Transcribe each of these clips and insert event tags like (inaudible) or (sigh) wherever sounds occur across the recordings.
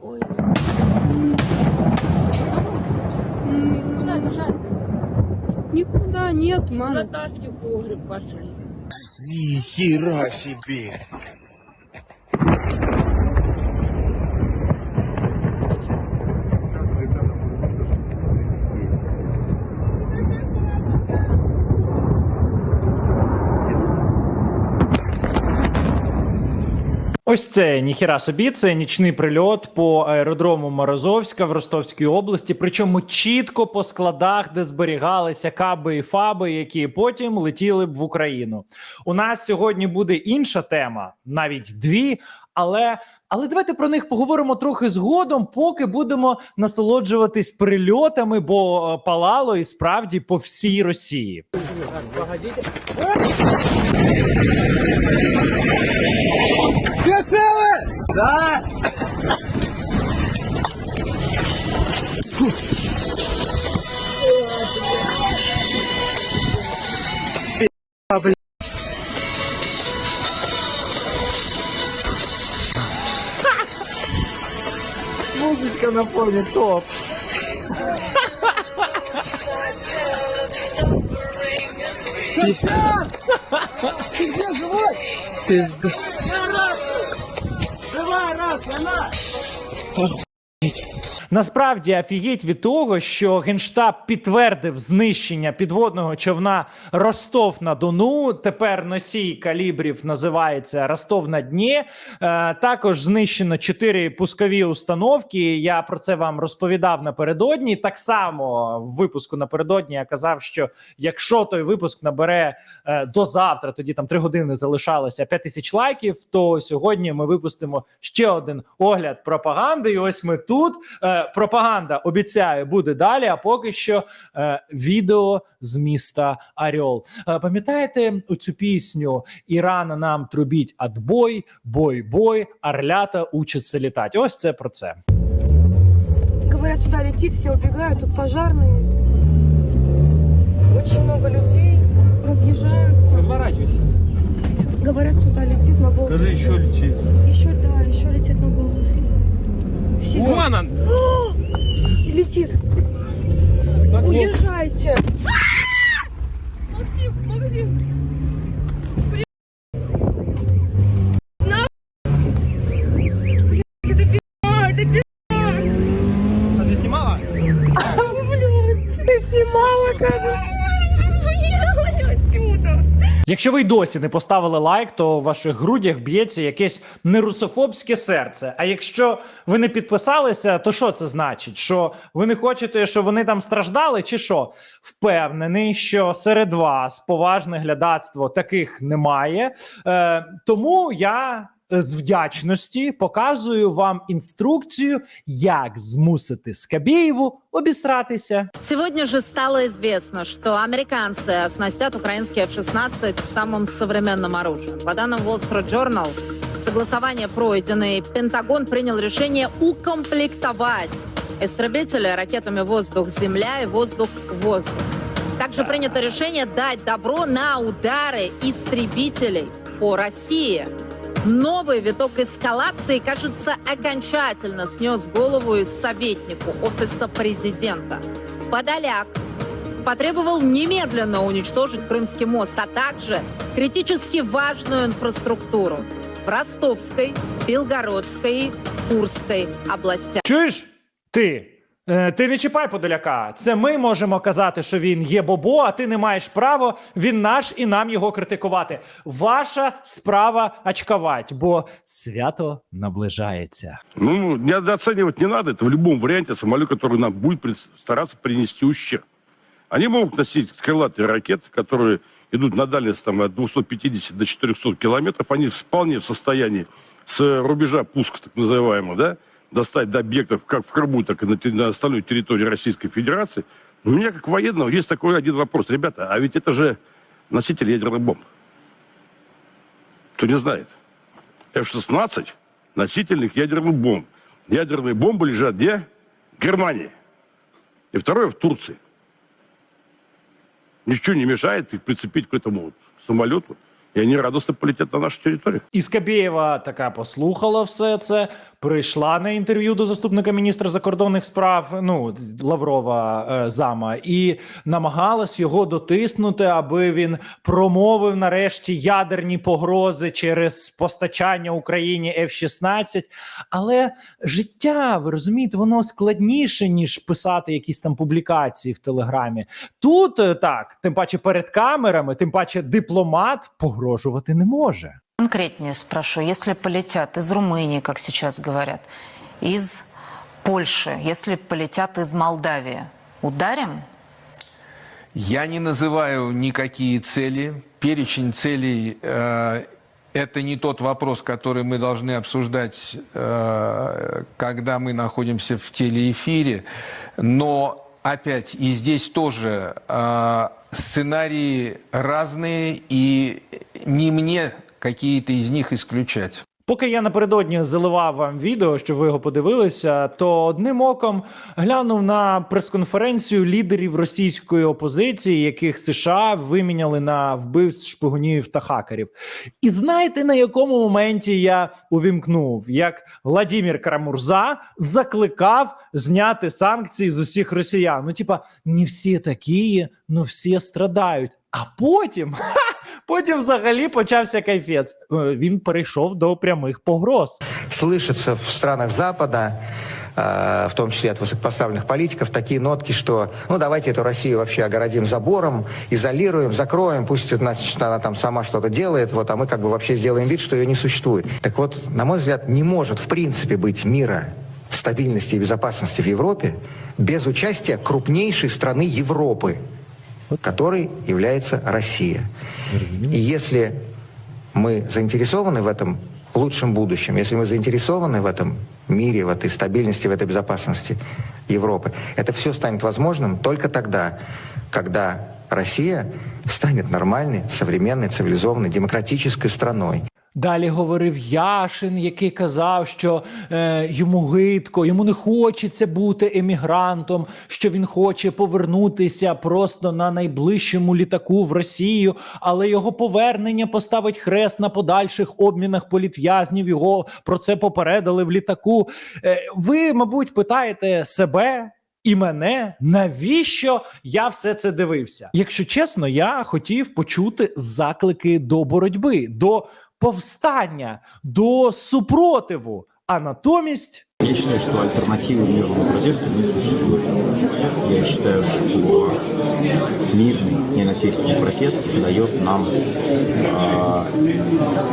Ой. Куда бежать? Никуда нет, мама. Наташки в погреб пошли. Ни хера себе! Ось це ніхіра собі. Це нічний прильот по аеродрому Морозовська в Ростовській області. Причому чітко по складах, де зберігалися каби і фаби, які потім летіли б в Україну. У нас сьогодні буде інша тема, навіть дві. Але але давайте про них поговоримо трохи згодом, поки будемо насолоджуватись прильотами, бо е, палало і справді по всій Росії. Да! А, блядь. Музычка на фоне топ. Пизда! Ты где живой? Пизда. Emma! Насправді офігеть від того, що генштаб підтвердив знищення підводного човна Ростов на Дону. Тепер носій калібрів називається Ростов на Дні. Е, також знищено чотири пускові установки. Я про це вам розповідав напередодні. Так само в випуску напередодні я казав, що якщо той випуск набере е, до завтра, тоді там три години залишалося 5 тисяч лайків. То сьогодні ми випустимо ще один огляд пропаганди. І ось ми тут. Е, пропаганда обіцяю буде далі. А поки що е, відео з міста Орел. Е, пам'ятаєте цю пісню Іран нам трубіть отбой, бой, бой, орлята учаться літати. Ось це про це. Говорят, сюда летит, все убегают, тут пожарные. Очень много людей разъезжаются. Разворачивайся. Говорят, сюда летит на Волжский. Скажи, еще летит. Еще, да, еще летит на Волжский. Все. Вон он! Летит. Уезжайте. Максим, Максим. Якщо ви й досі не поставили лайк, то в ваших грудях б'ється якесь нерусофобське серце. А якщо ви не підписалися, то що це значить? Що ви не хочете, щоб вони там страждали, чи що? Впевнений, що серед вас поважне глядацтво таких немає. Е, тому я. З вдячності показую вам інструкцію, як змусити Скабєєву обісратися. Сегодня же стало известно, что американцы оснастят украинские F-16 самым современным оружием. По данным Wall Street Journal, согласование пройдено, и Пентагон принял решение укомплектовать истребители ракетами воздух-земля и воздух-воздух. Также принято решение дать добро на удары истребителей по России. Новый виток эскалации, кажется, окончательно снес голову из советнику Офиса президента. Подоляк потребовал немедленно уничтожить Крымский мост, а также критически важную инфраструктуру в Ростовской, Белгородской, Курской областях. Чуєш? Ти? Е, Ти не чіпай подоляка. Це ми можемо казати, що він є бобо, а ти не маєш права. Він наш і нам його критикувати. Ваша справа очкавать, бо свято наближається. Ну, недооценивать не надо. Это в любом варианте самолет, который нам будет пред- стараться принести ущерб. Они могут носить крылатые ракеты, которые идут на дальность там, от 250 до 400 километров. Они вполне в состоянии с рубежа пуска, так называемого, да, Достать до объектов как в Крыму, так и на, на остальной территории Российской Федерации. У меня, как военного, есть такой один вопрос. Ребята, а ведь это же носитель ядерных бомб. Кто не знает. F-16 носительных ядерных бомб. Ядерные бомбы лежат где? В Германии. И второе в Турции. Ничего не мешает их прицепить к этому самолету И они радостно полетят на нашу территорию. І Скабєєва така послухала все це, прийшла на інтерв'ю до заступника міністра закордонних справ, ну Лаврова е, зама, і намагалась його дотиснути, аби він промовив нарешті ядерні погрози через постачання Україні F-16. Але життя, ви розумієте, воно складніше ніж писати якісь там публікації в телеграмі. Тут е, так, тим паче перед камерами, тим паче дипломат погрожувати не може. Конкретнее спрошу, если полетят из Румынии, как сейчас говорят, из Польши, если полетят из Молдавии, ударим? Я не называю никакие цели. Перечень целей э, это не тот вопрос, который мы должны обсуждать, э, когда мы находимся в телеэфире. Но опять и здесь тоже э, сценарии разные, и не мне какие-то из них исключать. Поки я напередодні заливав вам відео, щоб ви його подивилися, то одним оком глянув на прес-конференцію лідерів російської опозиції, яких США виміняли на вбивств шпигунів та хакерів. І знаєте, на якому моменті я увімкнув, як Владимир Карамурза закликав зняти санкції з усіх росіян. Ну, типа, не всі такі, но всі страдають. А потім, (laughs) потім взагалі почався кайфець. Е, Він перейшов до прямих погроз. слышится в странах Запада, э, в том числе от высокопоставленных политиков, такие нотки, что ну давайте эту Россию вообще огородим забором, изолируем, закроем, пусть значит, она там сама что-то делает, вот, а мы как бы вообще сделаем вид, что ее не существует. Так вот, на мой взгляд, не может в принципе быть мира, стабильности и безопасности в Европе без участия крупнейшей страны Европы, которой является Россия. И если мы заинтересованы в этом лучшем будущем, если мы заинтересованы в этом мире, в этой стабильности, в этой безопасности Европы, это все станет возможным только тогда, когда Россия станет нормальной, современной, цивилизованной, демократической страной. Далі говорив Яшин, який казав, що е, йому гидко, йому не хочеться бути емігрантом, що він хоче повернутися просто на найближчому літаку в Росію, але його повернення поставить хрест на подальших обмінах політв'язнів. Його про це попередили в літаку. Е, ви, мабуть, питаєте себе. І мене навіщо я все це дивився? Якщо чесно, я хотів почути заклики до боротьби, до повстання, до супротиву. А натомість Я считаю, что альтернативы мирному протесту не существует. Я считаю, что мирный, ненасильственный протест дает нам э,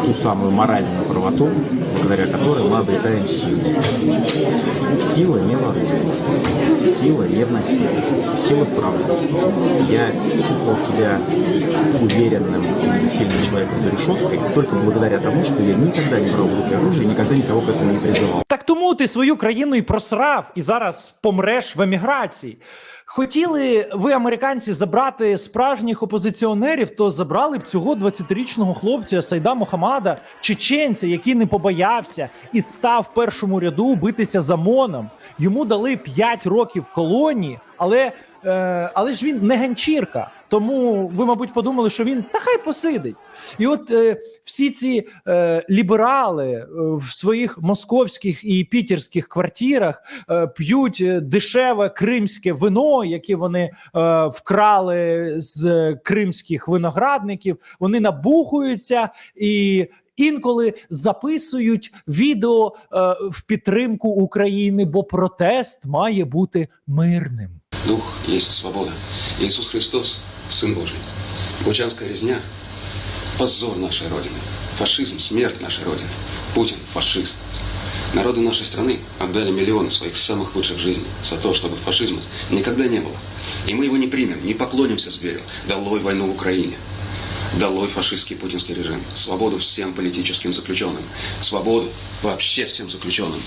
ту самую моральную правоту, благодаря которой мы обретаем силу. Сила не в сила не в насилии, сила в правде. Я чувствовал себя уверенным и сильным человеком за решеткой только благодаря тому, что я никогда не брал в руки оружие, никогда никого к этому не призывал. так тому ти свою країну і просрав, і зараз помреш в еміграції. Хотіли ви, американці, забрати справжніх опозиціонерів, то забрали б цього 20-річного хлопця Сайда Мохамада, чеченця, який не побоявся і став в першому ряду битися за МОНом. Йому дали 5 років колонії, але, е, але ж він не ганчірка. Тому ви, мабуть, подумали, що він та хай посидить. І от е, всі ці е, ліберали е, в своїх московських і пітерських квартирах е, п'ють е, дешеве кримське вино, яке вони е, вкрали з кримських виноградників. Вони набухуються і. Інколи записують відео е, в підтримку України, бо протест має бути мирним. Дух есть свобода. Иисус Христос – Сын Божий. Бучанская резня – позор нашей Родины. Фашизм – смерть нашей Родины. Путин – фашист. Народы нашей страны отдали миллионы своих самых лучших жизней за то, чтобы фашизма никогда не было. И мы его не примем, не поклонимся зверю. Долой войну в Украине. Долой фашистский путинский режим. Свободу всем политическим заключенным. Свободу вообще всем заключенным.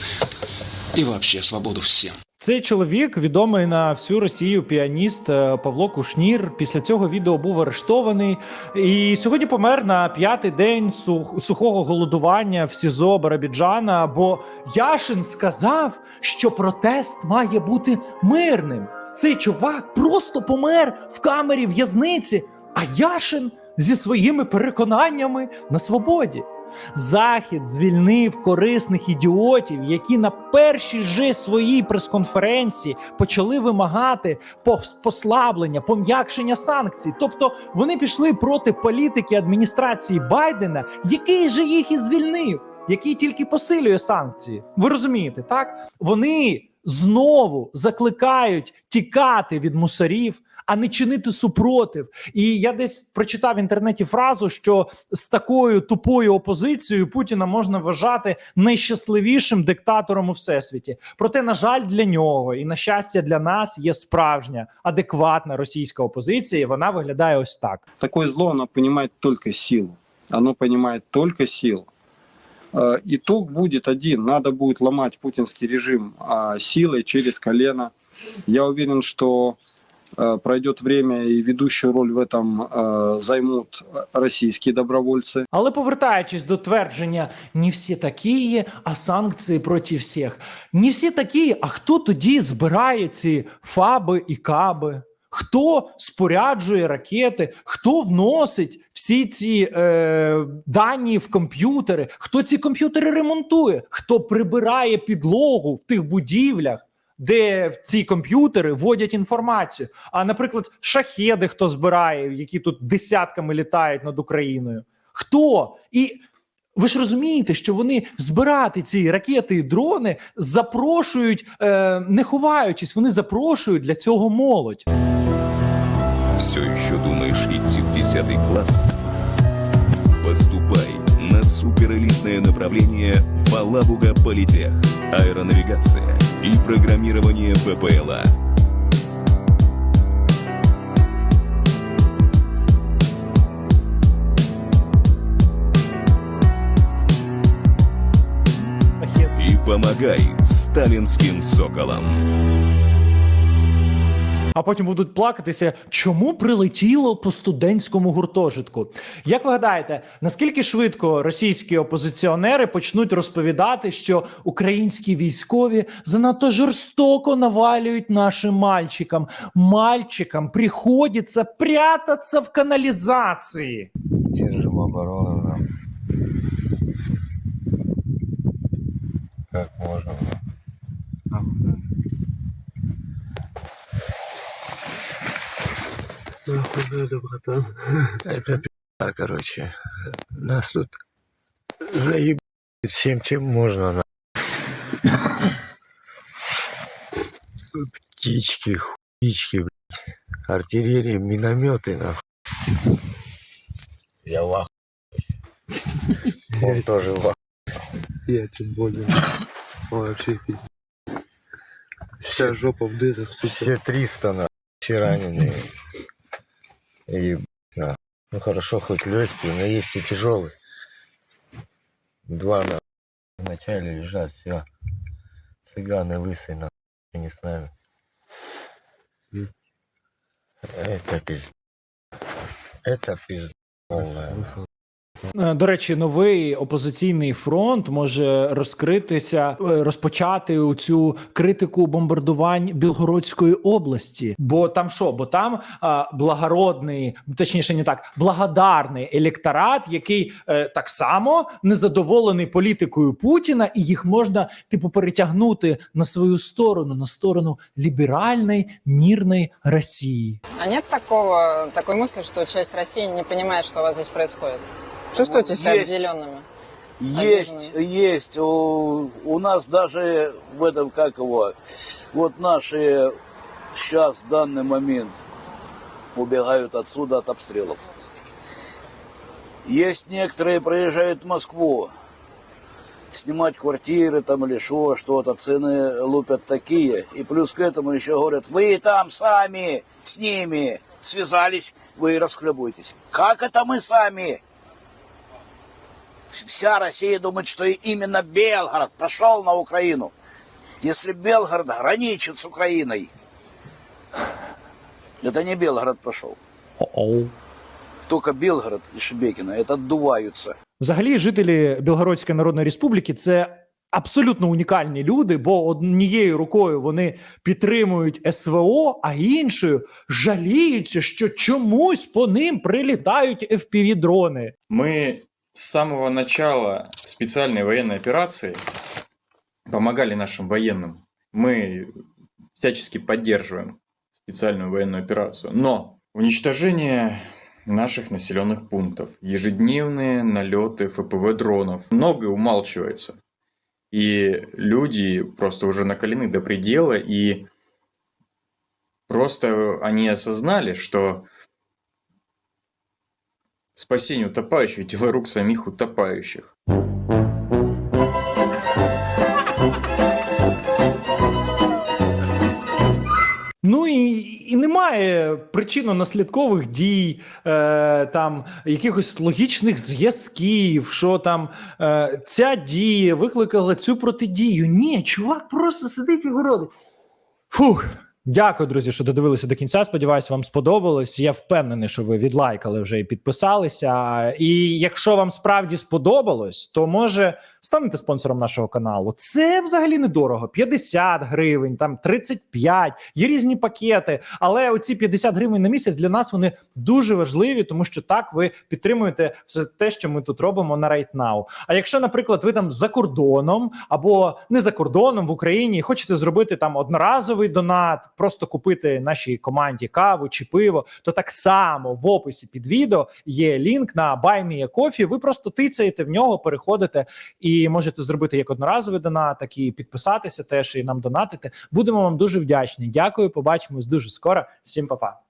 И вообще свободу всем. Цей чоловік, відомий на всю Росію піаніст е, Павло Кушнір, після цього відео був арештований і сьогодні помер на п'ятий день сухого голодування в СІЗО Барабіджана. Бо Яшин сказав, що протест має бути мирним. Цей чувак просто помер в камері в'язниці. А Яшин зі своїми переконаннями на свободі. Захід звільнив корисних ідіотів, які на першій же своїй прес-конференції почали вимагати пос- послаблення, пом'якшення санкцій. Тобто вони пішли проти політики адміністрації Байдена, який же їх і звільнив, який тільки посилює санкції. Ви розумієте, так? Вони знову закликають тікати від мусорів. А не чинити супротив, і я десь прочитав в інтернеті фразу, що з такою тупою опозицією Путіна можна вважати найщасливішим диктатором у всесвіті. Проте, на жаль, для нього і на щастя для нас є справжня адекватна російська опозиція. і Вона виглядає ось так. Такое зло, оно понимает только силу. Оно понимает только силу. Э, Итог будет один. Надо будет ломать путинский режим силой через колено. Я уверен, что пройдет время и ведущую роль в этом э, займут российские добровольцы. Але повертаючись до твердження, не всі такі, а санкції проти всіх. Не всі такі, а хто тоді збирає ці фаби і каби? Хто споряджує ракети, хто вносить всі ці е, дані в комп'ютери, хто ці комп'ютери ремонтує, хто прибирає підлогу в тих будівлях, Де в ці комп'ютери вводять інформацію. А, наприклад, шахеди хто збирає, які тут десятками літають над Україною. Хто? І ви ж розумієте, що вони збирати ці ракети і дрони запрошують, е, не ховаючись, вони запрошують для цього молодь. Все еще думаешь идти в 10 класс? Поступай на суперэлитное направление в Алабуга Политех. Аэронавигация и программирование ППЛА. И помогай сталинским соколам. А потім будуть плакатися, чому прилетіло по студентському гуртожитку. Як ви гадаєте, наскільки швидко російські опозиціонери почнуть розповідати, що українські військові занадто жорстоко навалюють нашим мальчикам? Мальчикам приходиться прятаться в каналізації. Держим оборону. Как можно. Нахуй надо, братан. Это пи***а, короче. Нас тут заеб всем, чем можно. На. Птички, хуички, блядь. Артиллерия, минометы, нахуй. Я в ахуе. Он тоже в ахуе. Я тем более. Вообще пиздец. Вся жопа в дырах, сука. Все 300, на. Все раненые. И, на. Ну хорошо, хоть легкие, но есть и тяжелые. Два на вначале лежат, все. Цыганы лысые, на не с нами. Это пиз... Это пиз... полная. Е, До речі, новий опозиційний фронт може розкритися, е, розпочати цю критику бомбардувань Білгородської області. Бо там що? Бо там а, благородний, точніше, не так, благодарний електорат, який е, так само незадоволений політикою Путіна, і їх можна типу перетягнути на свою сторону, на сторону ліберальної мірної Росії. А нет такого, такой мысли, что часть России не понимает, что у вас здесь происходит? Чувствуете себя Есть. обделенными? Есть, есть. У, у нас даже в этом, как его, вот наши сейчас в данный момент убегают отсюда от обстрелов. Есть некоторые приезжают в Москву снимать квартиры там или что, что-то, цены лупят такие. И плюс к этому еще говорят, вы там сами с ними связались, вы и расхлебываетесь. Как это мы сами? Вся Россия думает, что именно Белгород пошел на Украину. Если Белгород граничит с Украиной, это не Белгород пошел. Только Белгород и Шебекино, это отдуваются. Взагалі, жителі Білгородської Народної Республіки це абсолютно унікальні люди, бо однією рукою вони підтримують СВО, а іншою жаліються, що чомусь по ним прилітають fpv дрони Мы с самого начала специальной военной операции помогали нашим военным. Мы всячески поддерживаем специальную военную операцию. Но уничтожение наших населенных пунктов, ежедневные налеты ФПВ дронов, многое умалчивается. И люди просто уже накалены до предела, и просто они осознали, что спасение утопающих – дело рук самих утопающих. Ну і, і немає причинно-наслідкових дій, е, там якихось логічних зв'язків, що там е, ця дія викликала цю протидію. Ні, чувак просто сидить і городить. Фух. Дякую, друзі, що додивилися до кінця. Сподіваюсь, вам сподобалось. Я впевнений, що ви відлайкали вже і підписалися. І якщо вам справді сподобалось, то може станете спонсором нашого каналу. Це взагалі недорого. 50 гривень, там 35, є різні пакети. Але оці 50 гривень на місяць для нас вони дуже важливі, тому що так ви підтримуєте все те, що ми тут робимо на Right Now. А якщо, наприклад, ви там за кордоном або не за кордоном в Україні і хочете зробити там одноразовий донат, просто купити нашій команді каву чи пиво, то так само в описі під відео є лінк на Buy Me a Coffee. Ви просто тицяєте в нього, переходите і можете зробити як одноразовий донат, так і підписатися теж і нам донатити. Будемо вам дуже вдячні. Дякую, побачимось дуже скоро. Всім па-па.